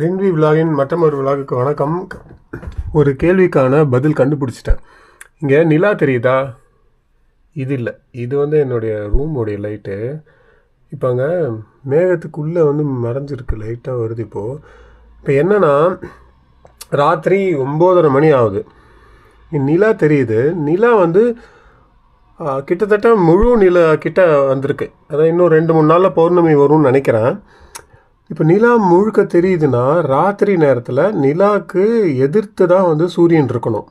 ரின்வி விலாகின் மற்றமொரு விலாகுக்கு வணக்கம். ஒரு கேள்விக்கான பதில் கண்டுபிடிச்சிட்டேன். இங்கே நிலா தெரியுதா? இது இல்லை. இது வந்து என்னுடைய ரூமோடைய லைட்டு. இப்போ அங்கே மேகத்துக்குள்ளே வந்து மறைஞ்சிருக்கு லைட்டாக வருது இப்போது இப்போ என்னென்னா ராத்திரி ஒம்போதரை மணி ஆகுது. நிலா தெரியுது. நிலா வந்து கிட்டத்தட்ட முழு நிலா கிட்ட வந்திருக்கு. அதான் இன்னும் ரெண்டு மூணு நாளில் பௌர்ணமி வரும்னு நினைக்கிறேன். இப்போ நிலா முழுக்க தெரியுதுன்னா ராத்திரி நேரத்தில் நிலாவுக்கு எதிர்த்து தான் வந்து சூரியன் இருக்கணும்.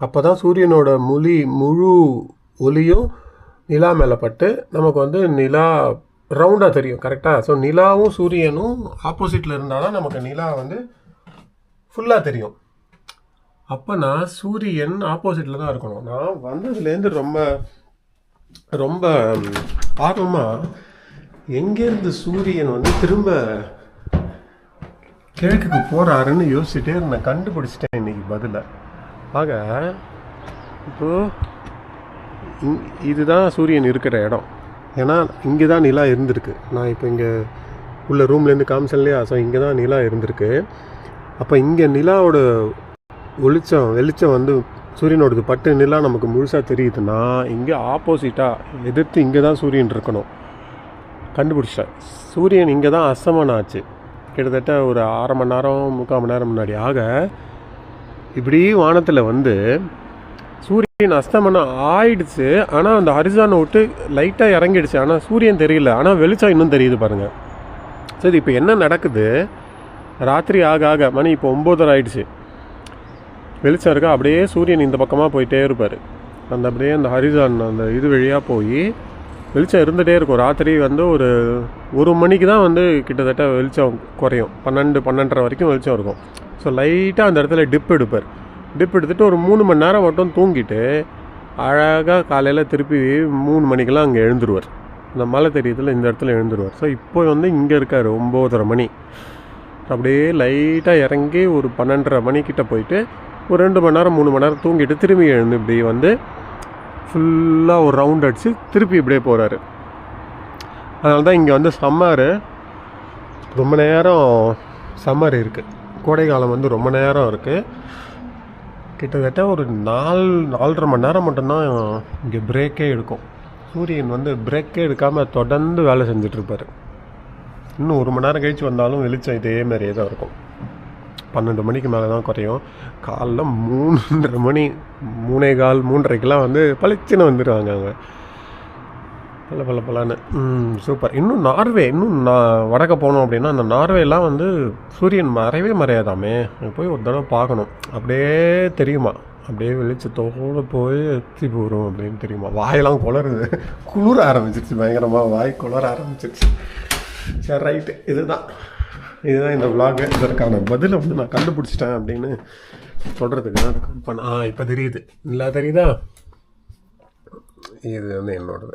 அப்போ தான் சூரியனோட மொழி முழு ஒளியும் நிலா மேலே பட்டு நமக்கு வந்து நிலா ரவுண்டாக தெரியும் கரெக்டாக ஸோ நிலாவும் சூரியனும் ஆப்போசிட்டில் இருந்தால் தான் நமக்கு நிலா வந்து ஃபுல்லாக தெரியும். அப்போ நான் சூரியன் ஆப்போசிட்டில் தான் இருக்கணும். நான் வந்ததுலேருந்து ரொம்ப ரொம்ப ஆர்வமாக எங்கேருந்து சூரியன் வந்து திரும்ப கிழக்குக்கு போகிறாருன்னு யோசிச்சுட்டே இருந்தேன். கண்டுபிடிச்சிட்டேன் இன்னைக்கு பதிலை. ஆக இப்போது இங் இதுதான் சூரியன் இருக்கிற இடம். ஏன்னா இங்கே தான் நிலா இருந்திருக்கு. நான் இப்போ இங்கே உள்ள ரூம்லேருந்து காமிச்சல்லையா ஸோ இங்கே தான் நிலா இருந்திருக்கு. அப்போ இங்கே நிலாவோட ஒளிச்சம் வெளிச்சம் வந்து சூரியனோடது பட்டு நிலா நமக்கு முழுசாக தெரியுதுன்னா இங்கே ஆப்போசிட்டாக எதிர்த்து இங்கே தான் சூரியன் இருக்கணும். கண்டுபிடிச்சிட்டேன். சூரியன் இங்கே தான் அஸ்தமனம் ஆச்சு கிட்டத்தட்ட ஒரு அரை மணி நேரம் முக்கால் மணி நேரம் முன்னாடி ஆக இப்படி வானத்தில் வந்து சூரியன் அஸ்தமனம் ஆயிடுச்சு. ஆனால் அந்த ஹரிசானை விட்டு லைட்டாக இறங்கிடுச்சு. ஆனால் சூரியன் தெரியல. ஆனால் வெளிச்சம் இன்னும் தெரியுது பாருங்கள் சரி இப்போ என்ன நடக்குது? ராத்திரி ஆக ஆக மணி இப்போ ஒம்போதரை ஆயிடுச்சு. வெளிச்சம் இருக்கா? அப்படியே சூரியன் இந்த பக்கமாக போயிட்டே இருப்பார். அந்த அப்படியே அந்த ஹரிசான் அந்த இது வழியாக போய் வெளிச்சம் இருந்துகிட்டே இருக்கும். ராத்திரி வந்து ஒரு ஒரு மணிக்கு தான் வந்து கிட்டத்தட்ட வெளிச்சம் குறையும். பன்னெண்டு பன்னெண்டரை வரைக்கும் வெளிச்சம் இருக்கும். ஸோ லைட்டாக அந்த இடத்துல டிப் எடுப்பார். டிப் எடுத்துகிட்டு ஒரு மூணு மணி நேரம் மட்டும் தூங்கிட்டு அழகாக காலையில் திருப்பி மூணு மணிக்கெல்லாம் அங்கே எழுந்துருவார். அந்த மலை தெரியுதுல இந்த இடத்துல எழுந்துருவார். ஸோ இப்போ வந்து இங்கே இருக்கார் ஒம்போதரை மணி. அப்படியே லைட்டாக இறங்கி ஒரு பன்னெண்டரை மணிக்கிட்ட போயிட்டு ஒரு ரெண்டு மணி நேரம் மூணு மணி நேரம் தூங்கிட்டு திரும்பி எழுந்து இப்படி வந்து ஃபுல்லாக ஒரு ரவுண்ட் அடித்து திருப்பி இப்படியே போகிறாரு அதனால தான் இங்கே வந்து சம்மரு ரொம்ப நேரம் சம்மர் இருக்குது கோடை காலம் வந்து ரொம்ப நேரம் இருக்குது கிட்டத்தட்ட ஒரு நாலு நாலரை மணி நேரம் மட்டும்தான் இங்கே பிரேக்கே எடுக்கும். சூரியன் வந்து பிரேக்கே எடுக்காமல் தொடர்ந்து வேலை செஞ்சிட்ருப்பார் இன்னும் ஒரு மணி நேரம் கழித்து வந்தாலும் வெளிச்சம் இதே மாதிரியே தான் இருக்கும். பன்னெண்டு மணிக்கு மேலே தான் குறையும். காலைல மூன்றரை மணி மூணே கால் மூன்றரைக்கெலாம் வந்து பளிச்சுன்னு வந்துடுவாங்க அவங்க பல பல பலன்னு. சூப்பர். இன்னும் நார்வே இன்னும் நான் வடக்க போனோம் அப்படின்னா அந்த நார்வேலாம் வந்து சூரியன் மறையவே மறையாதாமே. போய் ஒரு தடவை பார்க்கணும். அப்படியே தெரியுமா? அப்படியே வெளிச்சத்தோடு போய் எத்தி போகிறோம் அப்படின்னு தெரியுமா? வாயெல்லாம் குளருது. குளிர ஆரம்பிச்சிருச்சு. பயங்கரமாக வாய் குளர ஆரம்பிச்சிருச்சு. சரி ரைட்டு இதுதான். இதுதான் இந்த விளாகு இதற்கான பதிலை வந்து நான் கண்டுபிடிச்சிட்டேன் அப்படின்னு சொல்கிறதுக்கு தான் பண்ண ஆ இப்போ தெரியுது. இல்லை தெரியுதா? இது வந்து என்னோடது.